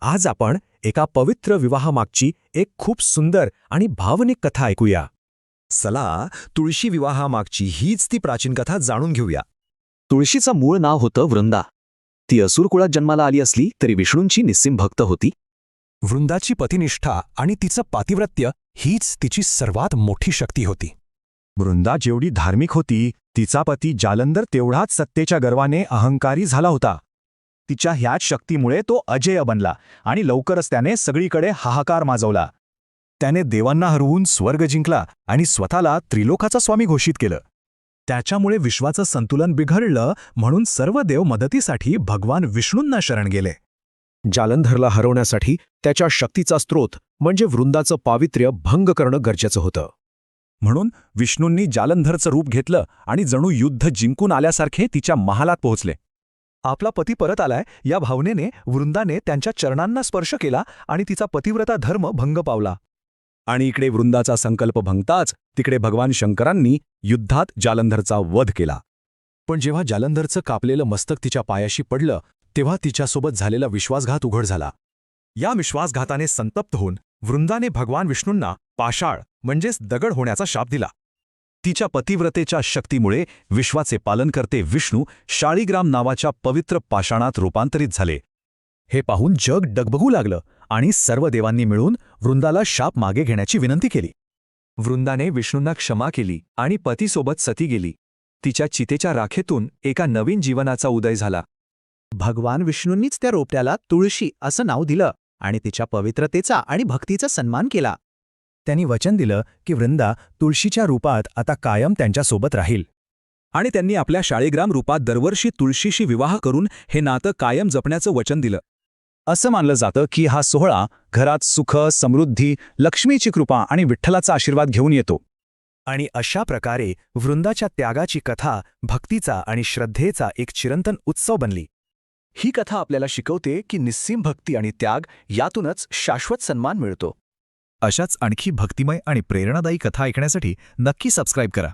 आज आपण एका पवित्र विवाहामागची एक खूप सुंदर आणि भावनिक कथा ऐकूया. चला तुळशी विवाहामागची हीच ती प्राचीन कथा जाणून घेऊया. तुळशीचं मूळ नाव होतं वृंदा. ती असुर कुळात जन्माला आली असली तरी विष्णूंची निस्सिम भक्त होती. वृंदाची पतिनिष्ठा आणि तिचं पातिव्रत्य हीच तिची सर्वात मोठी शक्ती होती. वृंदा जेवढी धार्मिक होती तिचा पती जालंधर तेवढाच सत्तेच्या गर्वाने अहंकारी झाला होता. तिच्या ह्याच शक्तीमुळे तो अजेय बनला आणि लवकरच त्याने सगळीकडे हाहाकार माजवला. त्याने देवांना हरवून स्वर्ग जिंकला आणि स्वतःला त्रिलोकाचा स्वामी घोषित केलं. त्याच्यामुळे विश्वाचं संतुलन बिघडलं म्हणून सर्व देव मदतीसाठी भगवान विष्णूंना शरण गेले. जालंधरला हरवण्यासाठी त्याच्या शक्तीचा स्रोत म्हणजे वृंदाचं पावित्र्य भंग करणं गरजेचं होतं. म्हणून विष्णूंनी जालंधरचं रूप घेतलं आणि जणू युद्ध जिंकून आल्यासारखे तिच्या महालात पोहोचले. आपला पती परत आलाय या भावनेने वृंदाने त्यांच्या चरणांना स्पर्श केला आणि तिचा पतिव्रता धर्म भंग पावला. आणि इकडे वृंदाचा संकल्प भंगताच तिकडे भगवान शंकरांनी युद्धात जालंधरचा वध केला. पण जेव्हा जालंधरचं कापलेलं मस्तक तिच्या पायाशी पडलं तेव्हा तिच्यासोबत झालेला विश्वासघात उघड झाला. या विश्वासघाताने संतप्त होऊन वृंदाने भगवान विष्णूंना पाषाळ म्हणजेच दगड होण्याचा शाप दिला. तिच्या पतिव्रतेच्या शक्तीमुळे विश्वाचे पालन करते विष्णू शाळीग्राम नावाच्या पवित्र पाषाणात रूपांतरित झाले. हे पाहून जग डगबगू लागलं आणि सर्व देवांनी मिळून वृंदाला शाप मागे घेण्याची विनंती केली. वृंदाने विष्णूंना क्षमा केली आणि पतीसोबत सती गेली. तिच्या चितेच्या राखेतून एका नवीन जीवनाचा उदय झाला. भगवान विष्णूंनीच त्या रोपट्याला तुळशी असं नाव दिलं आणि तिच्या पवित्रतेचा आणि भक्तीचा सन्मान केला. त्यांनी वचन दिलं की वृंदा तुळशीच्या रूपात आता कायम त्यांच्यासोबत राहील. आणि त्यांनी आपल्या शाळीग्राम रूपात दरवर्षी तुळशीशी विवाह करून हे नातं कायम जपण्याचं वचन दिलं. असं मानलं जातं की हा सोहळा घरात सुख समृद्धी लक्ष्मीची कृपा आणि विठ्ठलाचा आशीर्वाद घेऊन येतो. आणि अशा प्रकारे वृंदाच्या त्यागाची कथा भक्तीचा आणि श्रद्धेचा एक चिरंतन उत्सव बनली. ही कथा आपल्याला शिकवते की निस्सीम भक्ती आणि त्याग यातूनच शाश्वत सन्मान मिळतो. अशाच आणखी भक्तिमय आणि प्रेरणादायी कथा ऐकण्यासाठी नक्की सबस्क्राईब करा.